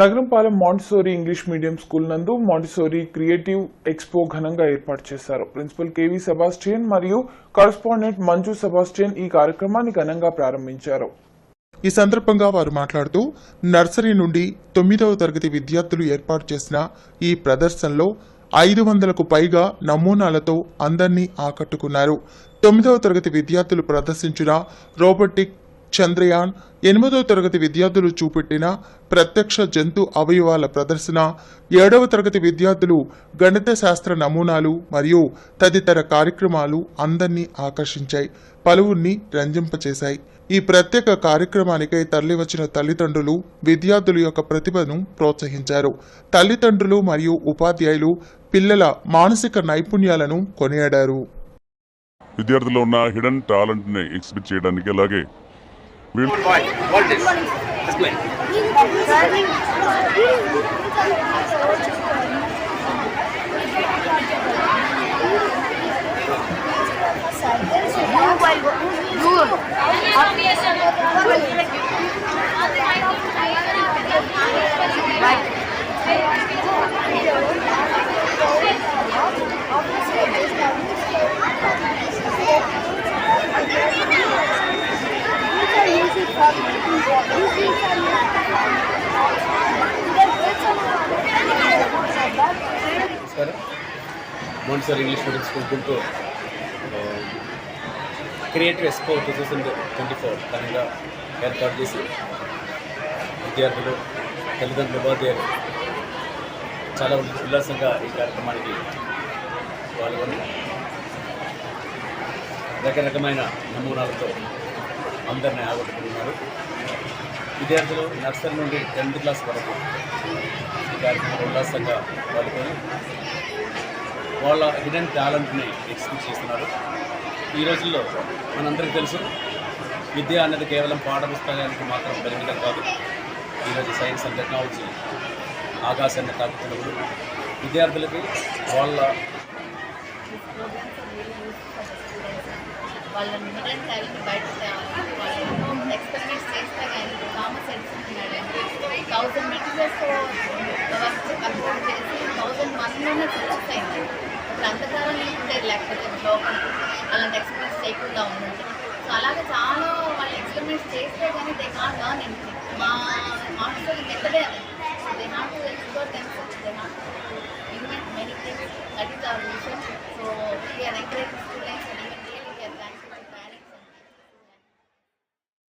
Nagarampalem Montessori English medium school నందు Montessori creative expo ఘనంగా ఏర్పాటు చేశారు. ప్రిన్సిపల్ కేవీ సెబాస్టియన్ మరియు కరస్పాండెంట్ మంజు సెబాస్టియన్ ఈ కార్యక్రమాన్ని ఘనంగా ప్రారంభించారు. ఈ సందర్భంగా వారు మాట్లాడుతూ నర్సరీ నుండి తొమ్మిదవ తరగతి విద్యార్థులు ఏర్పాటు చేసిన ఈ ప్రదర్శనలో ఐదు వందలకు పైగా నమూనాలతో అందరినీ ఆకట్టుకున్నారు. తొమ్మిదవ తరగతి విద్యార్థులు ప్రదర్శించిన రోబోటిక్ చంద్రయాన్ ఎనిమిదవ తరగతి విద్యార్థులు చూపెట్టిన ప్రత్యక్ష జంతు అవయవాల ప్రదర్శన ఏడవ తరగతి విద్యార్థులు గణిత శాస్త్ర నమూనాలు మరియు తదితర కార్యక్రమాలు అందరినీ ఆకర్షించాయి పలువురిని రంజింపచేశాయి. ఈ ప్రత్యేక కార్యక్రమానికై తరలివచ్చిన తల్లిదండ్రులు విద్యార్థుల యొక్క ప్రతిభను ప్రోత్సహించారు. తల్లిదండ్రులు మరియు ఉపాధ్యాయులు పిల్లల మానసిక నైపుణ్యాలను కొనియాడారు. విద్యార్థుల్లో ఉన్న హిడెన్ టాలెంట్ని చేయడానికి అలాగే Good boy. What is? Let's play. నమస్కారం. Sir English medium school Guntur. Creative expo two thousand twenty four ఘనంగా ఏర్పాటు చేసి విద్యార్థులు తల్లిదండ్రులు ఉపాధ్యాయులు చాలా ఉల్లాసంగా ఈ కార్యక్రమానికి పాల్గొని రకరకమైన నమూనాలతో అందరిని ఆగొట్టుకున్నారు విద్యార్థులు నర్సరీ నుండి టెన్త్ క్లాస్ వరకు కార్యక్రమంలో ఉల్లాసంగా పాల్గొని వాళ్ళ హిడెన్ టాలెంట్ని ఎక్స్ప్రెస్ చేస్తున్నారు. ఈ రోజుల్లో మనందరికీ తెలుసు విద్య అనేది కేవలం పాఠపుస్తకానికి మాత్రం పరిమితం కాదు. ఈరోజు సైన్స్ అండ్ టెక్నాలజీ ఆకాశాన్ని తాకుతున్నప్పుడు విద్యార్థులకి వాళ్ళ వాళ్ళ మిడల్ టాలెంట్ బయట తేవాలి. వాళ్ళు ఎక్స్పెరిమెంట్స్ చేస్తే కానీ కామర్స్ ఎడ్చుకుంటున్నాడండి థౌసండ్ మెటీరియల్స్తో వర్క్ అప్లోడ్ చేసి థౌజండ్ మందిలోనే సక్సెస్ అయింది ఇప్పుడు అంతకాలం ఉండేది లేకపోతే లోకం అలాంటి ఎక్స్పీరియన్స్ చేయకుండా ఉండండి సో అలాగే చాలా వాళ్ళు ఎక్స్పెరిమెంట్స్ చేస్తే కానీ దే కాన్ లర్న్ ఎనీథింగ్ మా master మెథడే they not to explore themselves they not to invent many things. That is our